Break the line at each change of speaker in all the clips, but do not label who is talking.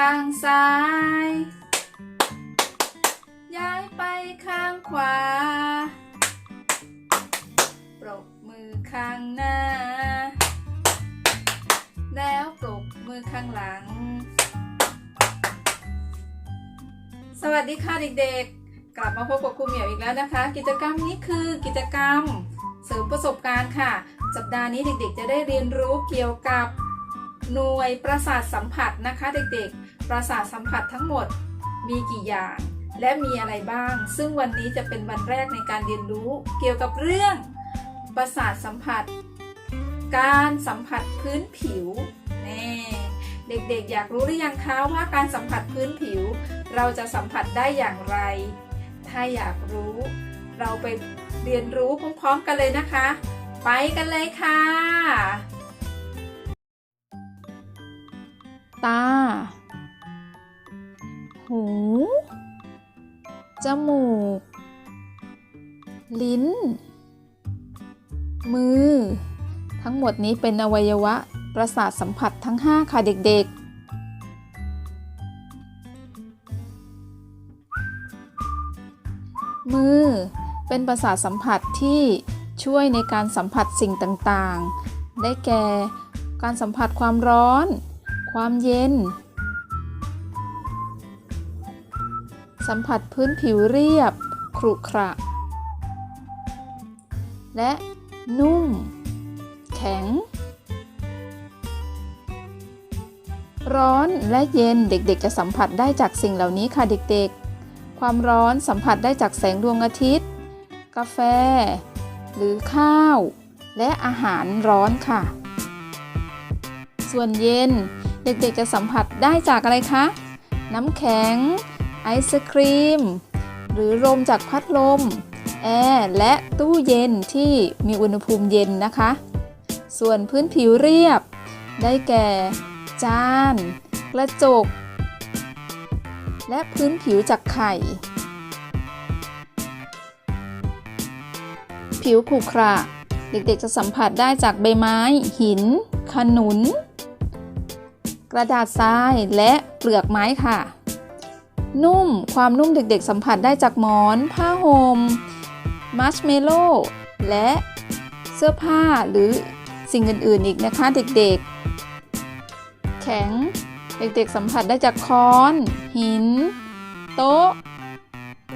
ข้างซ้าย ย้ายไปข้างขวา ปรบมือข้างหน้า แล้วปรบมือข้างหลัง สวัสดีค่ะเด็กๆ กลับมาพบกับครูเหมียวอีกแล้วนะคะ กิจกรรมนี้คือกิจกรรมเสริมประสบการณ์ค่ะ สัปดาห์นี้เด็กๆ จะได้เรียนรู้เกี่ยวกับหน่วยประสาทสัมผัสนะคะเด็กๆ ประสาทสัมผัสทั้งหมดมีกี่อย่าง และมีอะไรบ้าง ซึ่งวันนี้จะเป็นวันแรกในการเรียนรู้เกี่ยวกับเรื่อง ประสาทสัมผัส การสัมผัสพื้นผิวแน่เด็กๆ อยากรู้หรือยังคะว่าการสัมผัสพื้นผิว เราจะสัมผัสได้อย่างไร ถ้าอยากรู้ เราไปเรียนรู้พร้อมๆกันเลยนะคะ ไปกันเลยค่ะ
ตา หู จมูก ลิ้น มือ ทั้งหมดนี้เป็นอวัยวะประสาทสัมผัสทั้ง 5 ค่ะเด็กๆมือเป็นประสาทสัมผัสที่ช่วยในการสัมผัสสิ่งต่างๆ ได้แก่ การสัมผัสความร้อน ความเย็น สัมผัสพื้นผิวเรียบขรุขระ และนุ่ม แข็ง ร้อนและเย็นเด็กๆ จะสัมผัสได้จากสิ่งเหล่านี้ค่ะเด็กๆ ความร้อนสัมผัสได้จากแสงดวงอาทิตย์ กาแฟ หรือข้าว และอาหารร้อนค่ะ ส่วนเย็นเด็กๆ จะสัมผัสได้จากอะไรคะ น้ำแข็ง ไอศครีม หรือลมจากพัดลม แอร์และตู้เย็นที่มีอุณหภูมิเย็นนะคะ ส่วนพื้นผิวเรียบ ได้แก่ จาน กระจก และพื้นผิวจากไข่ ผิวขรุขระเด็กๆจะสัมผัสได้จากใบไม้ หิน ขนุน กระดาษทรายและเปลือกไม้ค่ะ นุ่ม ความนุ่มเด็กๆสัมผัสได้จากหมอน ผ้าห่มมัชเมลโล่และเสื้อผ้าหรือสิ่งอื่นๆอีกนะคะเด็กๆ แข็งเด็กๆสัมผัสได้จากค้อน หิน โต๊ะ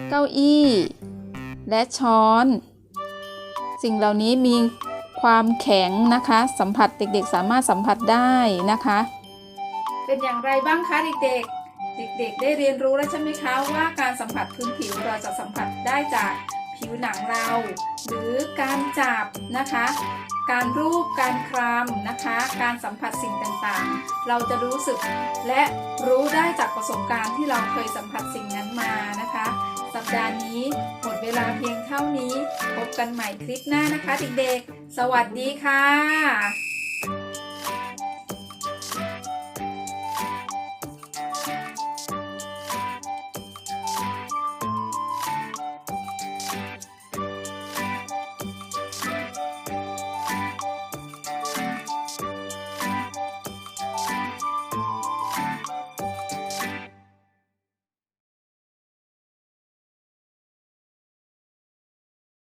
เก้าอี้ และช้อน สิ่งเหล่านี้มีความแข็งนะคะ สัมผัสเด็กๆ สามารถสัมผัสได้นะคะ
เป็นอย่างไรบ้างคะเด็กๆ เด็กๆ ได้เรียนรู้แล้วใช่ไหมคะว่าการสัมผัสพื้นผิวเราจะสัมผัสได้จากผิวหนังเรา หรือการจับนะคะ การรูปการคลำนะคะ การสัมผัสสิ่งต่างๆ เราจะรู้สึกและรู้ได้จากประสบการณ์ที่เราเคยสัมผัสสิ่งนั้นมานะคะ สัปดาห์นี้หมดเวลาเพียงเท่านี้ พบกันใหม่คลิปหน้านะคะเด็กๆ สวัสดีค่ะ